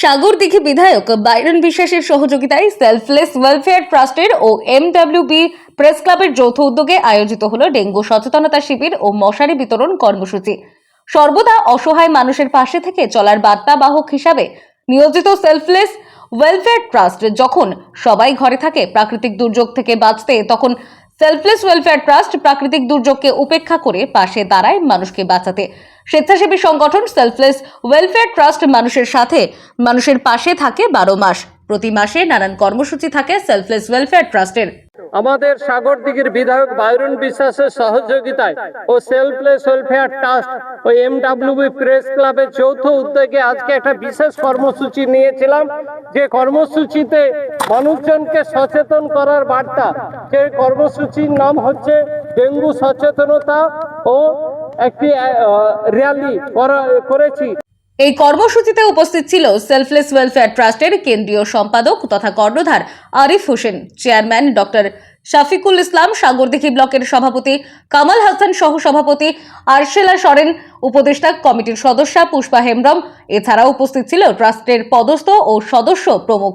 সাগরদিঘি বিধায়ক বাইরন বিশ্বাসের সহযোগিতায় সেলফলেস ওয়েলফেয়ার ট্রাস্টের ও এমডব্লিউবি প্রেস ক্লাবের যৌথ উদ্যোগে আয়োজিত হল ডেঙ্গু সচেতনতা শিবির ও মশারি বিতরণ কর্মসূচি। সর্বদা অসহায় মানুষের পাশে থেকে চলার বার্তা বাহক হিসাবে নিয়োজিত সেলফলেস ওয়েলফেয়ার ট্রাস্ট যখন সবাই ঘরে থাকে, প্রাকৃতিক দুর্যোগ থেকে বাঁচতে, তখন সেলফলেস ওয়েলফেয়ার ট্রাস্ট প্রাকৃতিক দুর্যোগকে উপেক্ষা করে পাশে দাঁড়ায় মানুষকে বাঁচাতে। স্বেচ্ছাসেবী সংগঠন সেলফলেস ওয়েলফেয়ার ট্রাস্ট মানুষের সাথে, মানুষের পাশে থাকে বারো মাস। প্রতি মাসে নানান কর্মসূচি থাকে সেলফলেস ওয়েলফেয়ার ট্রাস্টের আমাদের সাগরদিঘির বিধায়ক বাইরন বিশ্বাসের সহযোগিতায় ও সেলফলেস ওয়েলফেয়ার ট্রাস্ট ও এমডাব্লিউবি প্রেস ক্লাবের যৌথ উদ্যোগে আজকে একটা বিশেষ কর্মসূচি নিয়েছিলাম। যে কর্মসূচিতে মানুষজনকে সচেতন করার বার্তা। যে কর্মসূচির নাম হচ্ছে ডেঙ্গু সচেতনতা ও একটি র্যালি করেছি। এই কর্মসূচিতে উপস্থিত ছিল সেলফলেস ওয়েলফেয়ার ট্রাস্টের কেন্দ্রীয় সম্পাদক তথা কর্ণধার আরিফ হোসেন, চেয়ারম্যান ডক্টর শাফিকুল ইসলাম, সাগরদিঘি ব্লকের সভাপতি কামাল হাসান সহ সভাপতি আরশেলা সরেন, উপদেষ্টা কমিটির সদস্যা পুষ্পা হেমব্রম। এছাড়াও উপস্থিত ছিল ট্রাস্টের পদস্থ ও সদস্য প্রমুখ।